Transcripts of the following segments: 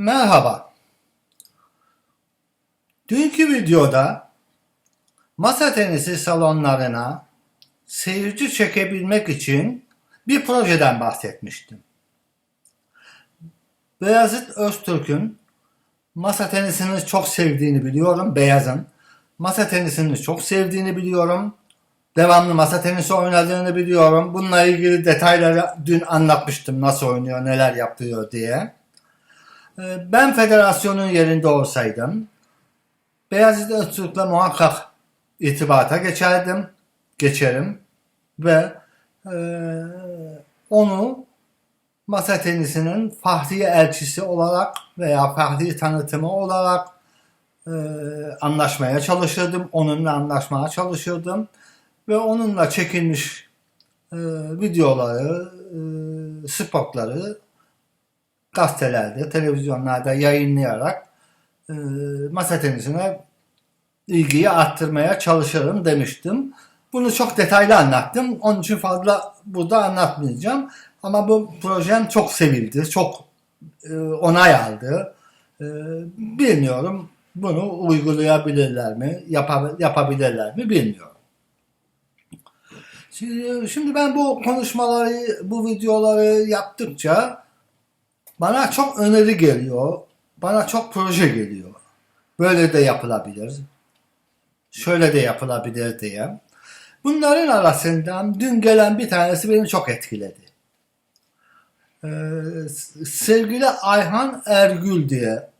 Merhaba. Dünkü videoda masa tenisi salonlarına seyirci çekebilmek için bir projeden bahsetmiştim. Beyazıt Öztürk'ün masa tenisini çok sevdiğini biliyorum. Beyaz'ın masa tenisini çok sevdiğini biliyorum. Devamlı masa tenisi oynadığını biliyorum. Bununla ilgili detayları dün anlatmıştım. Nasıl oynuyor, neler yapıyor diye. Ee, Ben federasyonun yerinde olsaydım Beyazıt Öztürk'le muhakkak irtibata geçerdim, geçerim ve e, onu masa tenisinin Fahriye elçisi olarak veya Fahri tanıtımı olarak e, anlaşmaya çalışırdım. Onunla anlaşmaya çalışırdım ve onunla çekilmiş e, videoları, e, spotları gazetelerde, televizyonlarda yayınlayarak e, masa tenisine ilgiyi arttırmaya çalışırım demiştim. Bunu çok detaylı anlattım. Onun için fazla burada anlatmayacağım. Ama bu projem çok sevildi, çok e, onay aldı. E, bilmiyorum bunu uygulayabilirler mi, yapa- yapabilirler mi bilmiyorum. Şimdi ben bu konuşmaları, bu videoları yaptıkça bana çok öneri geliyor. Bana çok proje geliyor. Böyle de yapılabilir. Şöyle de yapılabilir diye. Bunların arasından dün gelen bir tanesi beni çok etkiledi. Ee, sevgili Ayhan Ergül diye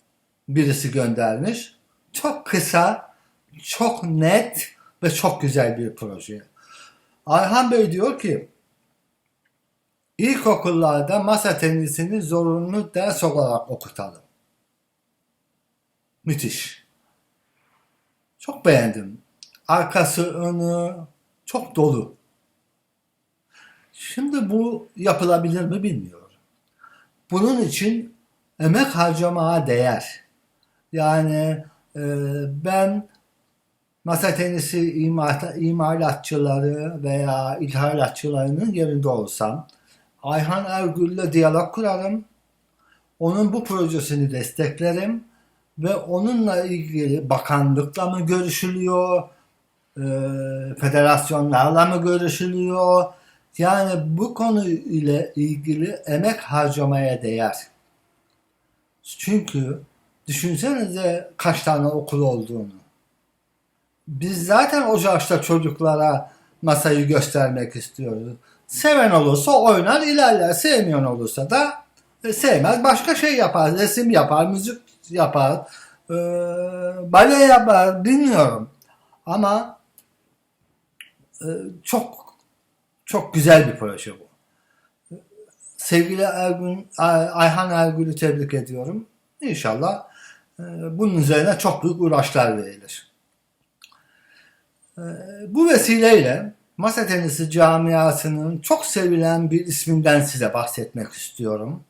birisi göndermiş. Çok kısa, çok net ve çok güzel bir proje. Ayhan Bey diyor ki İlkokullarda masa tenisini zorunlu ders olarak okutalım. Müthiş. Çok beğendim. Arkası önü çok dolu. Şimdi bu yapılabilir mi bilmiyorum. Bunun için emek harcamaya değer. Yani e, ben masa tenisi imal- imalatçıları veya ithalatçılarının yerinde olsam Ayhan Ergül'le diyalog kurarım. Onun bu projesini desteklerim ve onunla ilgili bakanlıkla mı görüşülüyor, e, federasyonlarla mı görüşülüyor? Yani bu konu ile ilgili emek harcamaya değer. Çünkü düşünsenize kaç tane okul olduğunu. Biz zaten o yaşta çocuklara masayı göstermek istiyoruz. Seven olursa oynar ilerler. Sevmeyen olursa da e, sevmez. Başka şey yapar. Resim yapar, müzik yapar, e, bale yapar. Bilmiyorum. Ama e, çok çok güzel bir proje bu. Sevgili Ergün, Ay- Ayhan Ergül'ü tebrik ediyorum. İnşallah e, bunun üzerine çok büyük uğraşlar verilir. E, bu vesileyle masa tenisi camiasının çok sevilen bir isminden size bahsetmek istiyorum.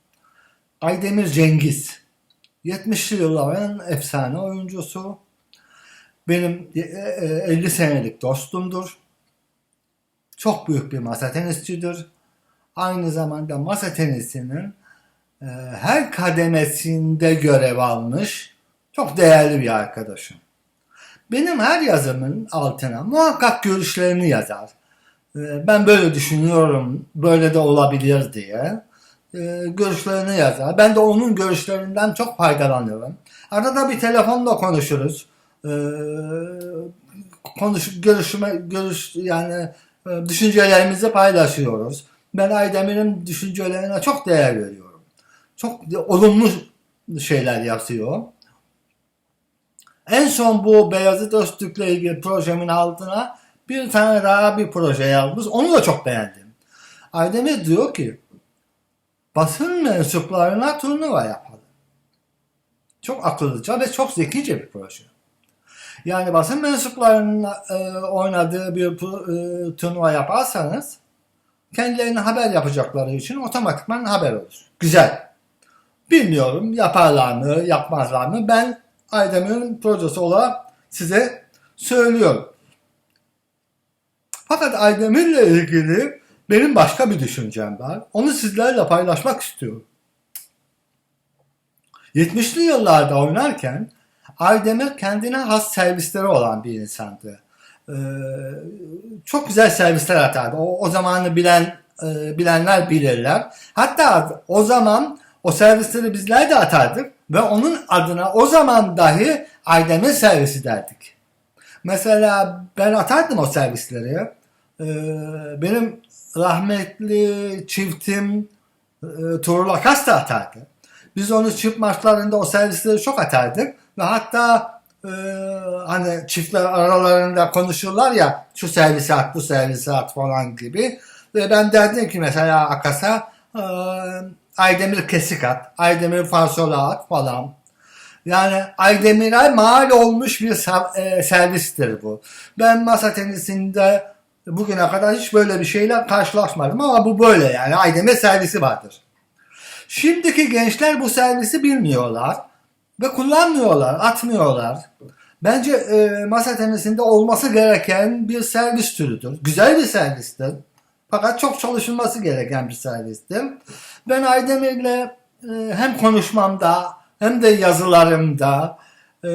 Aydemir Cengiz. 70'li yılların efsane oyuncusu. Benim e, e, 50 senelik dostumdur. Çok büyük bir masa tenisçidir. Aynı zamanda masa tenisinin e, her kademesinde görev almış çok değerli bir arkadaşım. Benim her yazımın altına muhakkak görüşlerini yazar. Ee, Ben böyle düşünüyorum, böyle de olabilir diye e, görüşlerini yazar. Ben de onun görüşlerinden çok faydalanıyorum. Arada bir telefonla konuşuruz. Ee, Konuş, görüşme, görüş yani e, düşüncelerimizi paylaşıyoruz. Ben Aydemir'in düşüncelerine çok değer veriyorum. Çok olumlu şeyler yapıyor. En son bu Beyazıt Öztürk'le ilgili projemin altına bir tane daha bir proje yazmış. Onu da çok beğendim. Aydemir diyor ki basın mensuplarına turnuva yapalım. Çok akıllıca ve çok zekice bir proje. Yani basın mensuplarının e, oynadığı bir e, turnuva yaparsanız kendilerine haber yapacakları için otomatikman haber olur. Güzel. Bilmiyorum yaparlar mı, yapmazlar mı? Ben Aydemir'in projesi olarak size söylüyorum. Fakat Aydemir'le ilgili benim başka bir düşüncem var. Onu sizlerle paylaşmak istiyorum. 70'li yıllarda oynarken Aydemir kendine has servisleri olan bir insandı. Ee, çok güzel servisler atardı. O, o zamanı bilen e, bilenler bilirler. Hatta o zaman o servisleri bizler de atardık ve onun adına o zaman dahi Aydemir servisi derdik. Mesela ben atardım o servisleri. Ee, benim rahmetli çiftim e, Tuğrul Akas da atardı. Biz onu çift maçlarında o servisleri çok atardık ve hatta e, hani çiftler aralarında konuşurlar ya şu servisi at bu servisi at falan gibi ve ben derdim ki mesela Akas'a e, Aydemir kesik at, Aydemir farsola at falan. Yani Aydemir'e mal olmuş bir e, servistir bu. Ben masa tenisinde bugüne kadar hiç böyle bir şeyle karşılaşmadım ama bu böyle yani Aydemir servisi vardır. Şimdiki gençler bu servisi bilmiyorlar ve kullanmıyorlar, atmıyorlar. Bence e, masa tenisinde olması gereken bir servis türüdür. Güzel bir servistir. Fakat çok çalışılması gereken bir servistir. Ben Aydemir'le e, hem konuşmamda hem de yazılarımda e,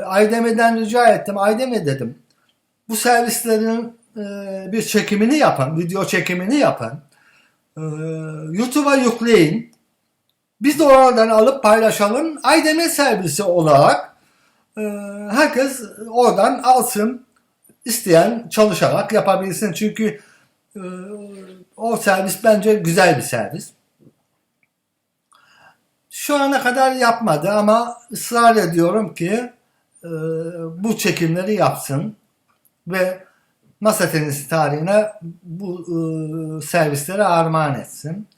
Aydemir'den rica ettim. Aydemir dedim. Bu servislerin bir çekimini yapın, video çekimini yapın. E, YouTube'a yükleyin. Biz de oradan alıp paylaşalım. Aydemir servisi olarak e, herkes oradan alsın. isteyen çalışarak yapabilsin. Çünkü o servis bence güzel bir servis. Şu ana kadar yapmadı ama ısrar ediyorum ki bu çekimleri yapsın ve masa tenisi tarihine bu e, servisleri armağan etsin.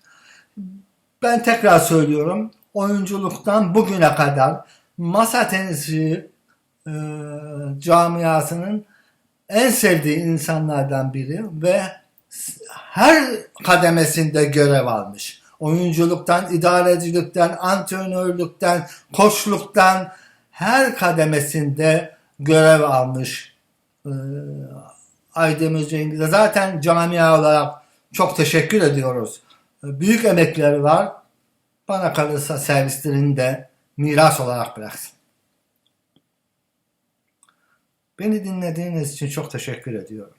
Ben tekrar söylüyorum oyunculuktan bugüne kadar masa tenisi e, camiasının en sevdiği insanlardan biri ve her kademesinde görev almış. Oyunculuktan, idarecilikten, antrenörlükten, koçluktan her kademesinde görev almış e, Aydemir Cengiz'e. Zaten camia olarak çok teşekkür ediyoruz. Büyük emekleri var. Bana kalırsa servislerini de miras olarak bıraksın. Beni dinlediğiniz için çok teşekkür ediyorum.